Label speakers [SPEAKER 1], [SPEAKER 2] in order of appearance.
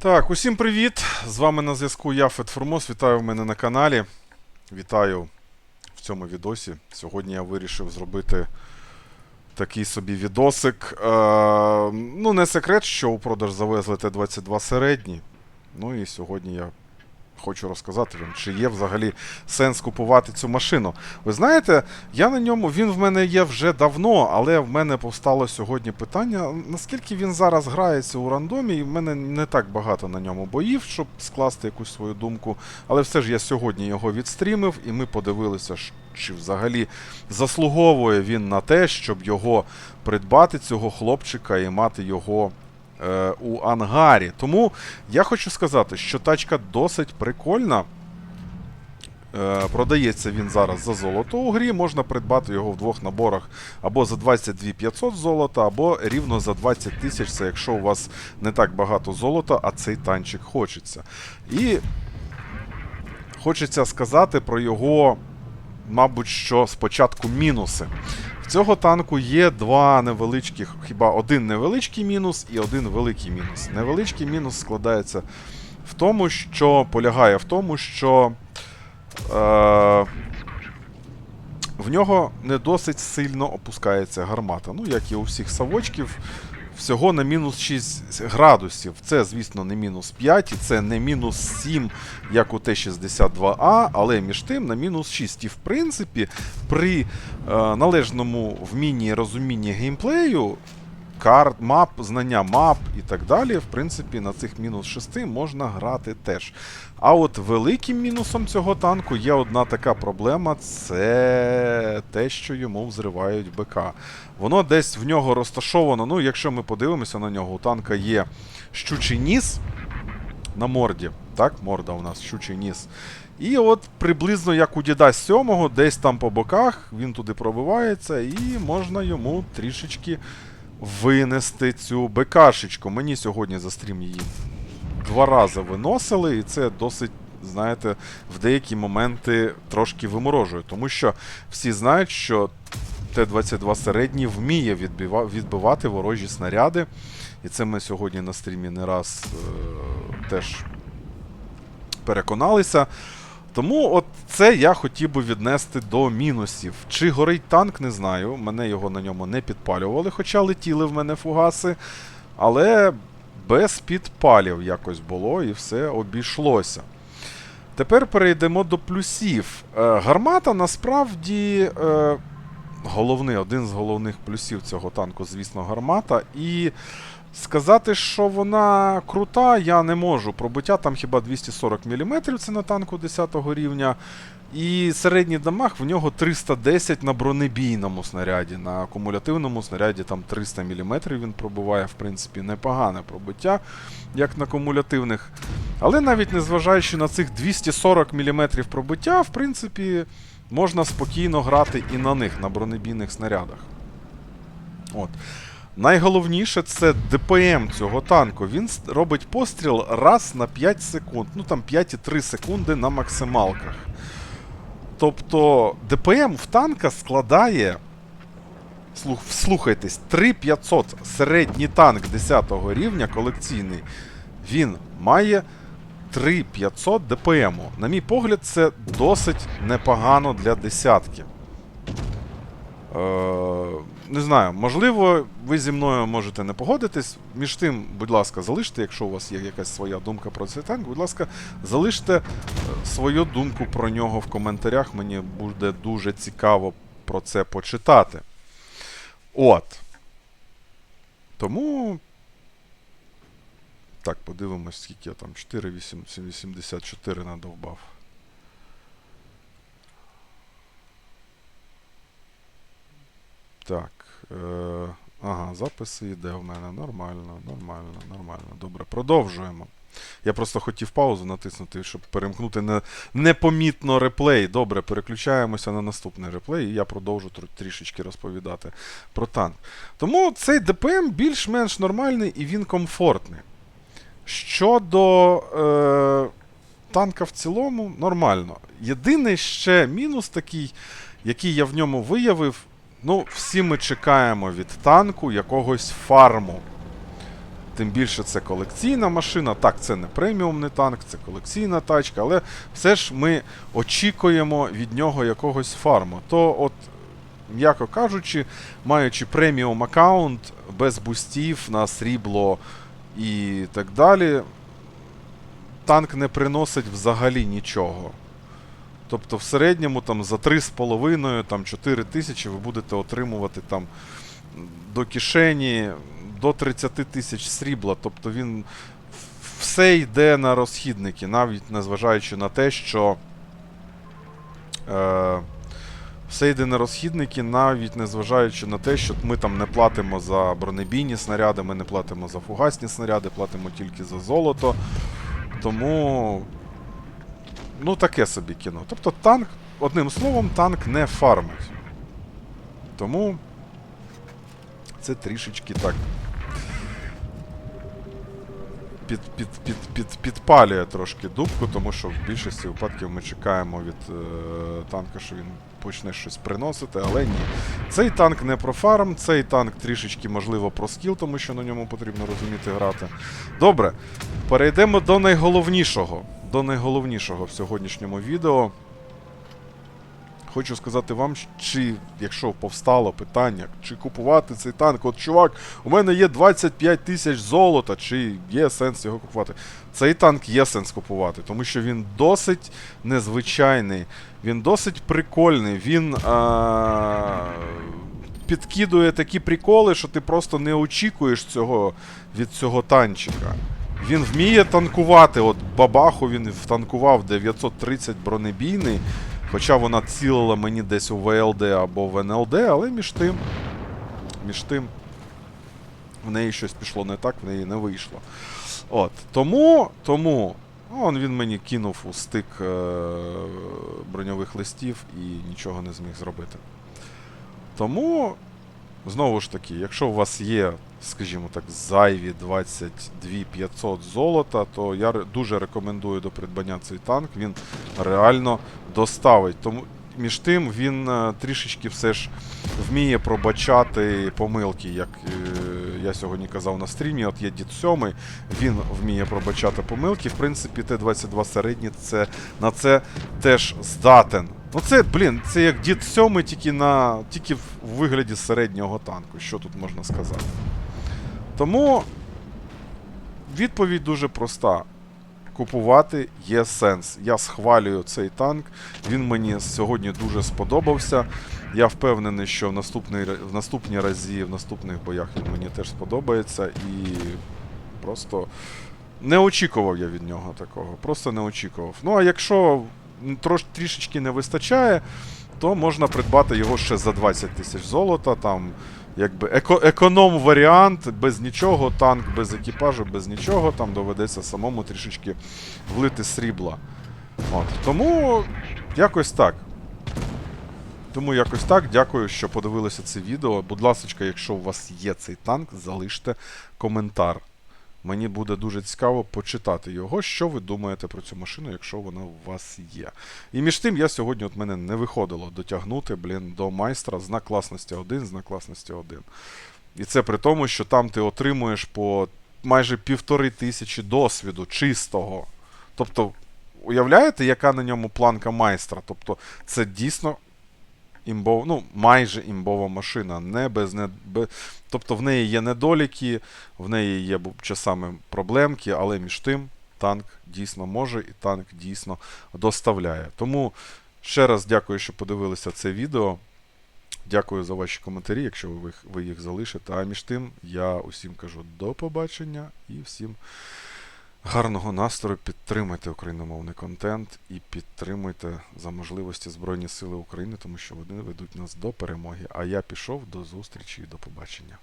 [SPEAKER 1] Так, усім привіт! З вами на зв'язку я Фет Формос. Вітаю в мене на каналі. Вітаю в цьому відосі. Сьогодні я вирішив зробити такий собі відосик. Е, ну, не секрет, що у продаж завезли Т-22 середні. Ну і сьогодні я хочу розказати вам, чи є взагалі сенс купувати цю машину. Ви знаєте, я на ньому, він в мене є вже давно, але в мене повстало сьогодні питання, наскільки він зараз грається у рандомі, і в мене не так багато на ньому боїв, щоб скласти якусь свою думку. Але все ж я сьогодні його відстрімив, і ми подивилися, чи взагалі заслуговує він на те, щоб його придбати, цього хлопчика, і мати його е, у ангарі. Тому я хочу сказати, що тачка досить прикольна. Е, продається він зараз за золото у грі. Можна придбати його в двох наборах або за 22 500 золота, або рівно за 20 тисяч. Це якщо у вас не так багато золота, а цей танчик хочеться. І хочеться сказати про його, мабуть, що спочатку мінуси. Цього танку є два невеличких, хіба один невеличкий мінус і один великий мінус. Невеличкий мінус складається в тому, що полягає в тому, що е, в нього не досить сильно опускається гармата. Ну, як і у всіх савочків, всього на мінус 6 градусів. Це, звісно, не мінус 5, і це не мінус 7, як у Т-62А, але між тим на мінус 6. І в принципі, при е, належному вмінні розумінні геймплею, карт, мап, знання мап і так далі, в принципі, на цих мінус 6 можна грати теж. А от великим мінусом цього танку є одна така проблема: це те, що йому взривають БК. Воно десь в нього розташовано. Ну, якщо ми подивимося на нього, у танка є щучий ніс на морді. Так, морда у нас щучий ніс. І от приблизно як у Діда 7, десь там по боках він туди пробивається, і можна йому трішечки винести цю БКшечку. Мені сьогодні за стрім її два рази виносили, і це досить, знаєте, в деякі моменти трошки виморожує. Тому що всі знають, що Т-22 середній вміє відбива- відбивати ворожі снаряди. І це ми сьогодні на стрімі не раз е, теж переконалися. Тому от це я хотів би віднести до мінусів. Чи горить танк, не знаю. Мене його на ньому не підпалювали, хоча летіли в мене фугаси. Але без підпалів якось було і все обійшлося. Тепер перейдемо до плюсів. Е, гармата насправді е, головний, один з головних плюсів цього танку, звісно, гармата. І сказати, що вона крута, я не можу. Пробиття там хіба 240 мм, це на танку 10 рівня. І середній дамаг в нього 310 на бронебійному снаряді. На акумулятивному снаряді там 300 мм він пробиває, в принципі, непогане пробиття, як на кумулятивних. Але навіть незважаючи на цих 240 мм пробиття, в принципі, можна спокійно грати і на них, на бронебійних снарядах. От. Найголовніше це ДПМ цього танку. Він робить постріл раз на 5 секунд. Ну там 5,3 секунди на максималках. Тобто ДПМ в танка складає. Слух, вслухайтесь, 3500 середній танк 10 рівня колекційний. Він має 3500 ДПМу. На мій погляд, це досить непогано для десятки. Е, не знаю, можливо, ви зі мною можете не погодитись. Між тим, будь ласка, залиште, якщо у вас є якась своя думка про цей танк, будь ласка, залиште е, свою думку про нього в коментарях. Мені буде дуже цікаво про це почитати. От. Тому. Так, подивимось, скільки я там 4,84 надовбав. Так. Е, ага, записи йде в мене. Нормально, нормально, нормально. Добре, продовжуємо. Я просто хотів паузу натиснути, щоб перемкнути не, непомітно реплей. Добре, переключаємося на наступний реплей, і я продовжу трішечки розповідати про танк. Тому цей ДПМ більш-менш нормальний і він комфортний. Щодо е, танка в цілому, нормально. Єдиний ще мінус такий, який я в ньому виявив, ну, всі ми чекаємо від танку якогось фарму. Тим більше це колекційна машина. Так, це не преміумний танк, це колекційна тачка, але все ж ми очікуємо від нього якогось фарму. То, от, м'яко кажучи, маючи преміум аккаунт без бустів на срібло і так далі, танк не приносить взагалі нічого. Тобто в середньому там за 3,5-4 тисячі ви будете отримувати там до кишені до 30 тисяч срібла. Тобто він все йде на розхідники, навіть незважаючи на те, що е, все йде на розхідники, навіть незважаючи на те, що ми там не платимо за бронебійні снаряди, ми не платимо за фугасні снаряди, платимо тільки за золото. Тому. Ну, таке собі кіно. Тобто танк, одним словом, танк не фармить. Тому це трішечки так. Під, під, під, під, підпалює трошки дубку, тому що в більшості випадків ми чекаємо від е, танка, що він почне щось приносити, але ні. Цей танк не про фарм, цей танк трішечки, можливо, про скіл, тому що на ньому потрібно розуміти грати. Добре, перейдемо до найголовнішого. До найголовнішого в сьогоднішньому відео. Хочу сказати вам, чи, якщо повстало питання, чи купувати цей танк, от чувак, у мене є 25 тисяч золота, чи є сенс його купувати. Цей танк є сенс купувати, тому що він досить незвичайний, він досить прикольний, він а, підкидує такі приколи, що ти просто не очікуєш цього від цього танчика. Він вміє танкувати. От бабаху він втанкував 930 бронебійний. Хоча вона цілила мені десь у ВЛД або в НЛД, але між тим, між тим, в неї щось пішло не так, в неї не вийшло. От. Тому, тому, он він мені кинув у стик е- броньових листів і нічого не зміг зробити. Тому, знову ж таки, якщо у вас є, скажімо так, зайві 22 500 золота, то я дуже рекомендую до придбання цей танк. Він реально доставить. Тому між тим він е, трішечки все ж вміє пробачати помилки, як е, я сьогодні казав на стрімі. От є дід 7, він вміє пробачати помилки. В принципі, Т-22 середній це, на це теж здатен. Ну це, блін, це як дід 7, тільки, на, тільки в вигляді середнього танку. Що тут можна сказати? Тому відповідь дуже проста купувати є сенс. Я схвалюю цей танк. Він мені сьогодні дуже сподобався. Я впевнений, що в, наступний, в наступні разі, в наступних боях він мені теж сподобається. І просто не очікував я від нього такого. Просто не очікував. Ну а якщо трош, трішечки не вистачає, то можна придбати його ще за 20 тисяч золота. Там якби еко- економ варіант, без нічого, танк без екіпажу, без нічого, там доведеться самому трішечки влити срібла. От. Тому якось так. Тому якось так. Дякую, що подивилися це відео. Будь ласка, якщо у вас є цей танк, залиште коментар. Мені буде дуже цікаво почитати його, що ви думаєте про цю машину, якщо вона у вас є. І між тим, я сьогодні от мене не виходило дотягнути, блін, до майстра знак класності 1, знак класності 1. І це при тому, що там ти отримуєш по майже півтори тисячі досвіду чистого. Тобто, уявляєте, яка на ньому планка майстра? Тобто, це дійсно імбов, ну, майже імбова машина. Не без, не, без, тобто в неї є недоліки, в неї є часами проблемки, але між тим танк дійсно може і танк дійсно доставляє. Тому ще раз дякую, що подивилися це відео. Дякую за ваші коментарі, якщо ви, їх- ви їх залишите. А між тим, я усім кажу до побачення і всім гарного настрою. підтримайте україномовний контент і підтримуйте за можливості Збройні Сили України, тому що вони ведуть нас до перемоги. А я пішов до зустрічі і до побачення.